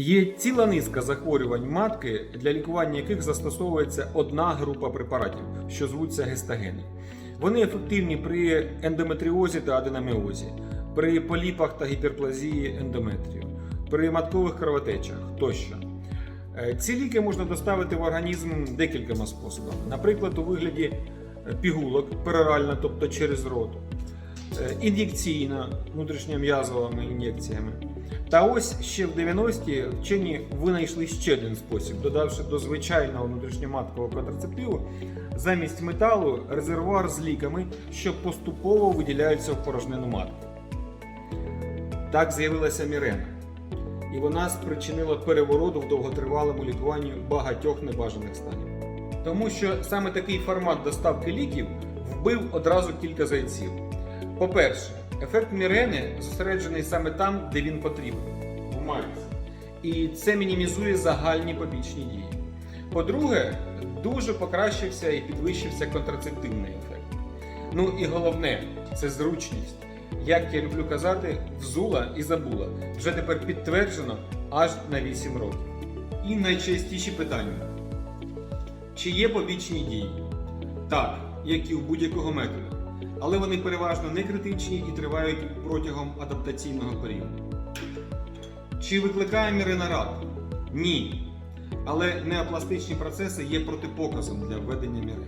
Є ціла низка захворювань матки, для лікування яких застосовується одна група препаратів, що звуться гестагени. Вони ефективні при ендометріозі та аденоміозі, при поліпах та гіперплазії ендометрію, при маткових кровотечах тощо. Е, Ці ліки можна доставити в організм декількома способами, наприклад, у вигляді е, пігулок, перорально, тобто через рот, е, ін'єкційно, внутрішньом'язовими ін'єкціями. Та ось ще в 90-ті вчені винайшли ще один спосіб, додавши до звичайного внутрішньоматкового контрацептиву замість металу резервуар з ліками, що поступово виділяються в порожнину матки. Так з'явилася Мірена, і вона спричинила переворот в довготривалому лікуванні багатьох небажаних станів. Тому що саме такий формат доставки ліків вбив одразу кілька зайців. По-перше, ефект мірени зосереджений саме там, де він потрібен в. І це мінімізує загальні побічні дії. По-друге, дуже покращився і підвищився контрацептивний ефект. Ну і головне це зручність. Як я люблю казати, взула і забула. Вже тепер підтверджено аж на 8 років. І найчастіші питання: чи є побічні дії? Так, як і у будь-якого методу. Але вони переважно не критичні і тривають протягом адаптаційного періоду. Чи викликає мірена рак? Ні. Але неопластичні процеси є протипоказом для введення мірени.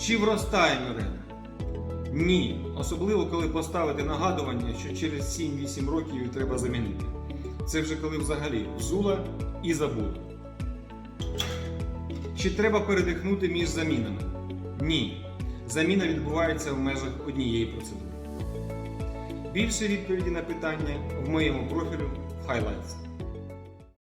Чи вростає мірена? Ні. Особливо коли поставити нагадування, що через 7-8 років її треба замінити. Це вже коли взагалі взула і забула. Чи треба передихнути між замінами? Ні. Заміна відбувається в межах однієї процедури. Більше відповіді на питання в моєму профілю Highlights.